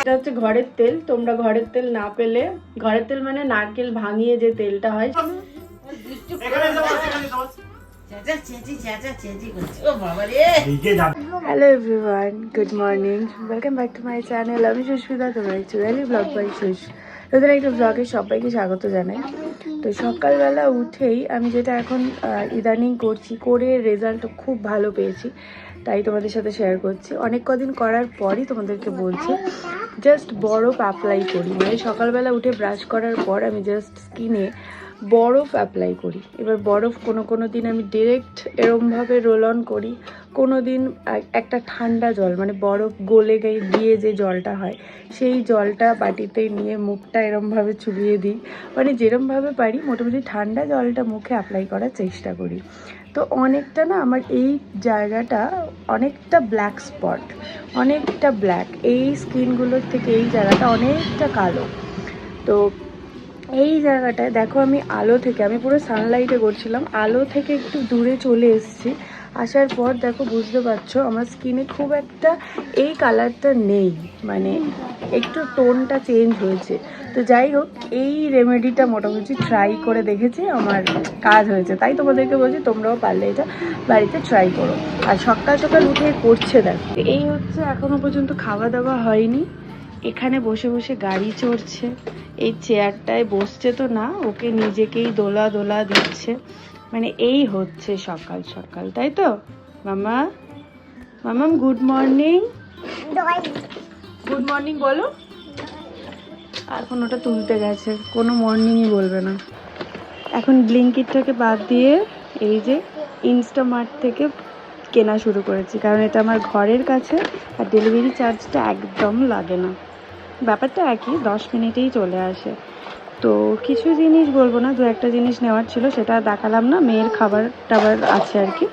এটা হচ্ছে ঘরের তেল। তোমরা ঘরের তেল না পেলে ঘরের তেল মানে নারকেল ভাঙিয়ে যে তেলটা হয়। Hello everyone good morning welcome back to my channel আমি সুস্মিতা তোমরা অ্যাকচুয়ালি ব্লগ বাই সুস। নতুন একটা ব্লগে সবাইকে স্বাগত জানাই। তো সকালবেলা উঠেই আমি যেটা এখন ইদানিং করছি করে রেজাল্ট খুব ভালো পেয়েছি। তাই তোমাদের সাথে শেয়ার করছি। অনেক কদিন করার পরই তোমাদেরকে বলছি জাস্ট বরফ অ্যাপ্লাই করি। মানে সকালবেলা উঠে ব্রাশ করার পর আমি জাস্ট স্কিনে বরফ অ্যাপ্লাই করি। এবার বরফ কোনো কোনো দিন আমি ডিরেক্ট এরমভাবে রোল অন করি, কোনো দিন একটা ঠান্ডা জল মানে বরফ গলে গিয়ে যে জলটা হয়, সেই জলটা বাটিতে নিয়ে মুখটা এরমভাবে চুবিয়ে দিই। মানে যেরমভাবে পারি, মোটামুটি ঠান্ডা জলটা মুখে অ্যাপ্লাই করার চেষ্টা করি। তো অনেকটা না আমার এই জায়গাটা অনেকটা ব্ল্যাক স্পট অনেকটা ব্ল্যাক এই স্কিনগুলোর থেকে এই জায়গাটা অনেকটা কালো। তো এই জায়গাটায়, দেখো আমি আলো থেকে, আমি পুরো সানলাইটে করছিলাম, আলো থেকে একটু দূরে চলে এসেছি। আসার পর দেখো, বুঝতে পারছ, আমার স্কিনে খুব একটা এই কালারটা নেই। মানে একটু টোনটা চেঞ্জ হয়েছে। তো যাই হোক, এই রেমেডিটা মোটামুটি ট্রাই করে দেখেছি, আমার কাজ হয়েছে। তাই তোমাদেরকে বলছি, তোমরাও পারলে এটা বাড়িতে ট্রাই করো। আর সকাল সকাল উঠে করছে দেখো। এই হচ্ছে, এখনও পর্যন্ত খাওয়া দাওয়া হয়নি। এখানে বসে বসে গাড়ি চড়ছে। এই চেয়ারটায় বসছে তো না, ওকে নিজেকেই দোলা দোলা দিচ্ছে। মানে এই হচ্ছে সকাল সকাল, তাই তো? মামা? মামাম গুড মর্নিং গুড মর্নিং বলো। এখন ওটা তুলতে গেছে, কোনো মর্নিংই বলবে না। এখন ব্লিঙ্কিটটাকে বাদ দিয়ে এই যে ইনস্টামার্ট থেকে কেনা শুরু করেছি, কারণ এটা আমার ঘরের কাছে আর ডেলিভারি চার্জটা একদম লাগে না। ব্যাপারটা একই, দশ মিনিটেই চলে আসে। তো কিছু জিনিস বলব না, দু একটা জিনিস নেওয়ার ছিল, সেটা দেখালাম না, মেয়ের খাবার টাবার আছে আর কি।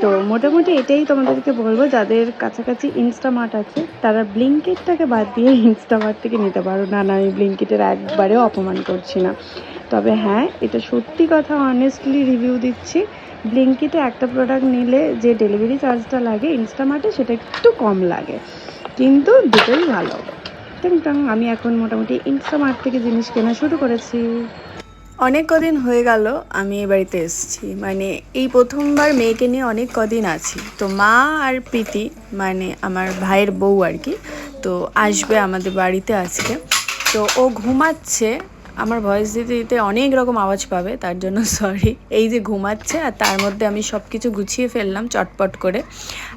তো মোটামুটি এটাই তোমাদেরকে বলব, যাদের কাছাকাছি ইনস্টামার্ট আছে, তারা ব্লিঙ্কিটটাকে বাদ দিয়ে ইনস্টামার্ট থেকে নিতে পারো। না না, আমি ব্লিঙ্কিটের একবারেও অপমান করছি না। তবে হ্যাঁ এটা সত্যি কথা অনেস্টলি রিভিউ দিচ্ছি। ব্লিঙ্কিটে একটা প্রোডাক্ট নিলে যে ডেলিভারি চার্জটা লাগে ইনস্টামার্টে সেটা একটু কম লাগে। কিন্তু দুটোই ভালো। টং টং আমি এখন মোটামুটি ইনস্টামার্ট থেকে জিনিস কেনা শুরু করেছি। অনেক কদিন হয়ে গেল, আমি এ বাড়িতে এসেছি। মানে এই প্রথমবার মেয়েকে নিয়ে অনেক কদিন আছি। তো মা আর প্রীতি মানে আমার ভাইয়ের বউ আর কি, তো আসবে আমাদের বাড়িতে আজকে। তো ও ঘুমাচ্ছে, আমার ভয়েস দিতে দিতে অনেক রকম আওয়াজ পাবে, তার জন্য সরি এই যে ঘুমাচ্ছে আর তার মধ্যে আমি সব কিছু গুছিয়ে ফেললাম চটপট করে।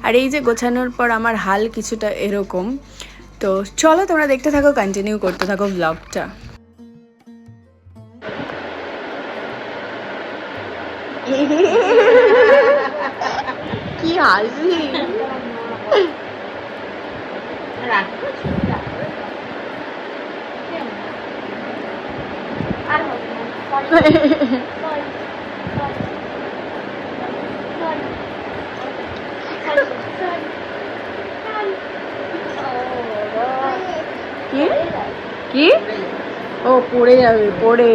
আর এই যে গোছানোর পর আমার হাল কিছুটা এরকম। তো চলো তোমরা দেখতে থাকো কন্টিনিউ করতে থাকো ব্লগটা কি হাসি। কি কি ও পড়ে যাবে পড়ে।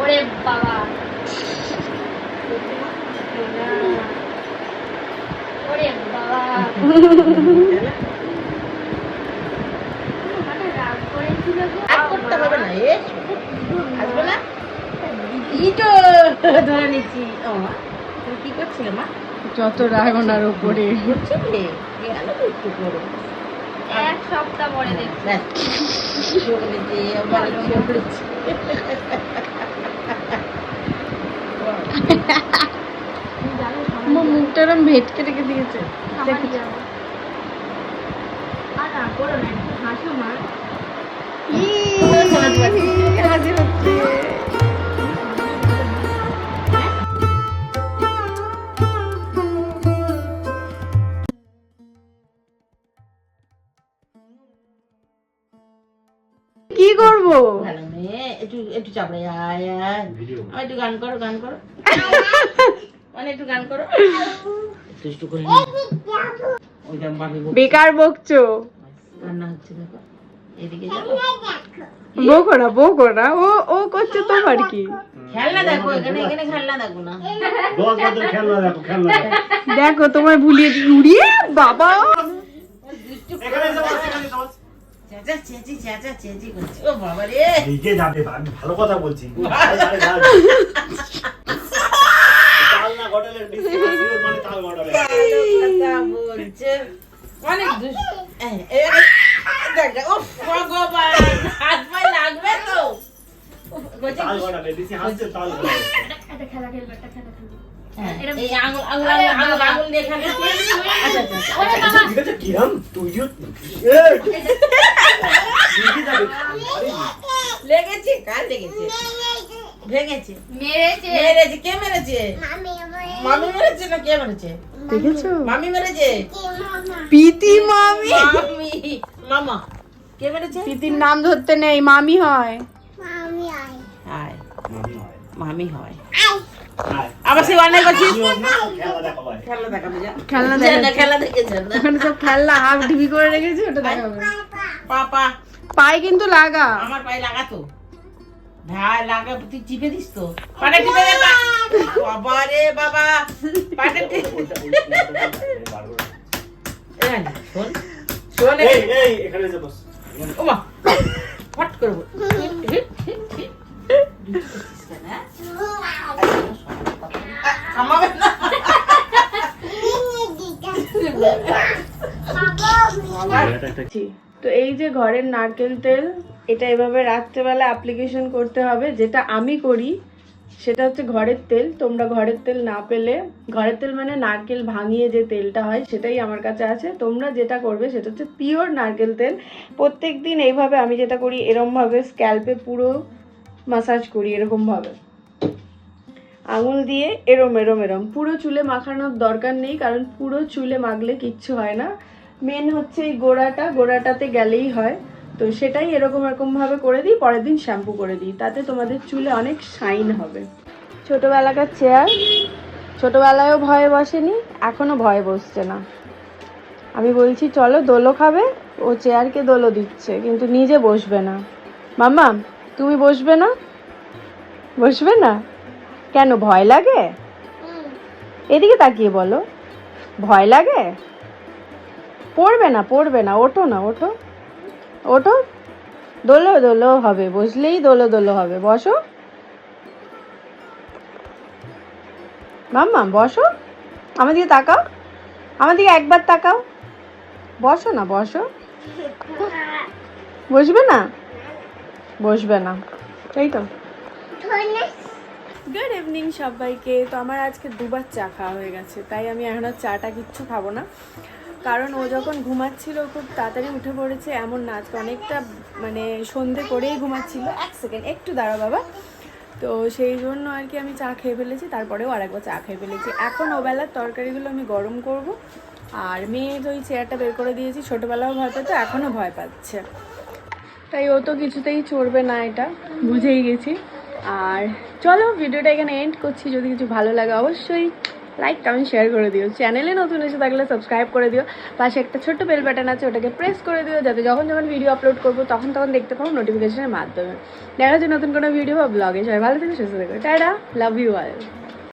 ওরে বাবা। ওরে বাবা। ধরে নিচ্ছি। কি করছিলে মা? যত রাগ ওনার উপরে করছিলে গেল তো একটু করো এক সপ্তাহ পরে দেখছি। চলে আমার মুখটা এরম ভেটকে রেখে দিয়েছে। হাসি হচ্ছে। কি করব? ভালো মেয়ে একটু একটু চাপড়ে আয় আয়। আমার একটু গান করো গান করো। মানে একটু গান করো। একটু একটু করে বেকার বকছো? রান্না হচ্ছে দেখো। এদিকে যাব বকো না বকো না। ও ও করছে তোমার কি? খেলনা দেখো এখানে এখানে খেলনা দেখো না। দশ বছর খেলনা দেখো খেলনা দেখো। দেখো তোমায় ভুলিয়ে উড়িয়ে বাবা। এখানে এখানে লিখে যাবে আমি ভালো কথা বলছি। মানে অনেক লাগবে তো। খেলা খেলবে একটা খেলা খেলবে। লেগেছে কার লেগেছে? ভেঙেছে। মেরেছে। মেরেছে কে মেরেছে? মামি মেরেছে। না কে মেরেছে? দেখেছ? মামি মেরেছে? পিতি মামি। মামি। মামা কে মেরেছে? পিতির নাম ধরতে নেই মামি হয়। হায়। মামি হয়। মামি হয়। আবার করছিস দেখা খেলনা দেখেছে ওখানে সব খেলনা হাফ করে রেখেছি ওটা দেখাবে পাপা পায়ে কিন্তু লাগা। আমার পায়ে লাগাতো ভাই লাগা তুই চিপে দিস তো। পাটা টিপে দে বাবা রে বাবা। টিপে শোন। শোন এই, এই, এখানে বস। তো এই যে ঘরের নারকেল তেল, এটা এভাবে রাত্রেবেলা অ্যাপ্লিকেশন করতে হবে, যেটা আমি করি, সেটা হচ্ছে ঘরের তেল। তোমরা ঘরের তেল না পেলে, ঘরের তেল মানে নারকেল ভাঙিয়ে যে তেলটা হয়, সেটাই আমার কাছে আছে। তোমরা যেটা করবে, সেটা হচ্ছে পিওর নারকেল তেল। প্রত্যেক দিন এইভাবে আমি যেটা করি, এরমভাবে স্ক্যাল্পে পুরো মাসাজ করি, এরকমভাবে। আঙুল দিয়ে এরম এরম এরম। পুরো চুলে মাখানোর দরকার নেই, কারণ পুরো চুলে মাখলে কিচ্ছু হয় না। মেন হচ্ছে এই গোড়াটা, গোড়াটাতে গেলেই হয়। তো সেটাই এরকম, এরকমভাবে করে দিই, পরের দিন শ্যাম্পু করে দিই। তাতে তোমাদের চুলে অনেক শাইন হবে। ছোটোবেলাকার চেয়ার। ছোটোবেলায়ও ভয়ে বসেনি এখনও ভয়ে বসছে না। আমি বলছি, চলো দোলো খাবে, ও চেয়ারকে দোলো দিচ্ছে, কিন্তু নিজে বসবে না। মাম্মা, তুমি বসবে না? বসবে না? কেন, ভয় লাগে? এদিকে তাকিয়ে বলো। ভয় লাগে? পড়বে না পড়বে না, ওঠো না, ওঠো। ওঠো। দোলো দোলো হবে বসলেই দোলো দোলো হবে। বসো। মাম্মা বসো। আমার দিকে তাকাও। আমার দিকে একবার তাকাও। বসো না, বসো। বসবে না? বসবে না। তাই তো। গুড ইভিনিং সবাইকে। তো আমার আজকে দুবার চা খাওয়া হয়ে গেছে, তাই আমি এখন আর চাটা কিচ্ছু খাব না। কারণ ও যখন ঘুমাচ্ছিল খুব তাড়াতাড়ি উঠে পড়েছে, এমন না, আজকে অনেকটা মানে সন্ধে করেই ঘুমাচ্ছিল। এক সেকেন্ড একটু দাঁড়া বাবা। তো সেই জন্য আর কি আমি চা খেয়ে ফেলেছি, তারপরেও আর একবার চা খেয়ে ফেলেছি। এখন ওবেলার তরকারিগুলো আমি গরম করব। আর মেয়ের ওই চেয়ারটা বের করে দিয়েছি, ছোটোবেলাও ভয় পেতো এখনও ভয় পাচ্ছে। তাই ও তো কিছুতেই চড়বে না এটা, বুঝেই গেছি। আর চলো ভিডিওটা এখানে এন্ড করছি। যদি কিছু ভালো লাগে অবশ্যই লাইক কমেন্ট শেয়ার করে দিও। চ্যানেলে নতুন এসে থাকলে সাবস্ক্রাইব করে দিও। পাশে একটা ছোট্ট বেল বাটন আছে, ওটাকে প্রেস করে দিও, যাতে যখন যখন ভিডিও আপলোড করব, তখন তখন দেখতে পাবো নোটিফিকেশনের মাধ্যমে। দেখা যাচ্ছে নতুন কোনো ভিডিও বা ব্লগে সবাই ভালো থেকে, সুস্থ থাকবে টাটা! Love you all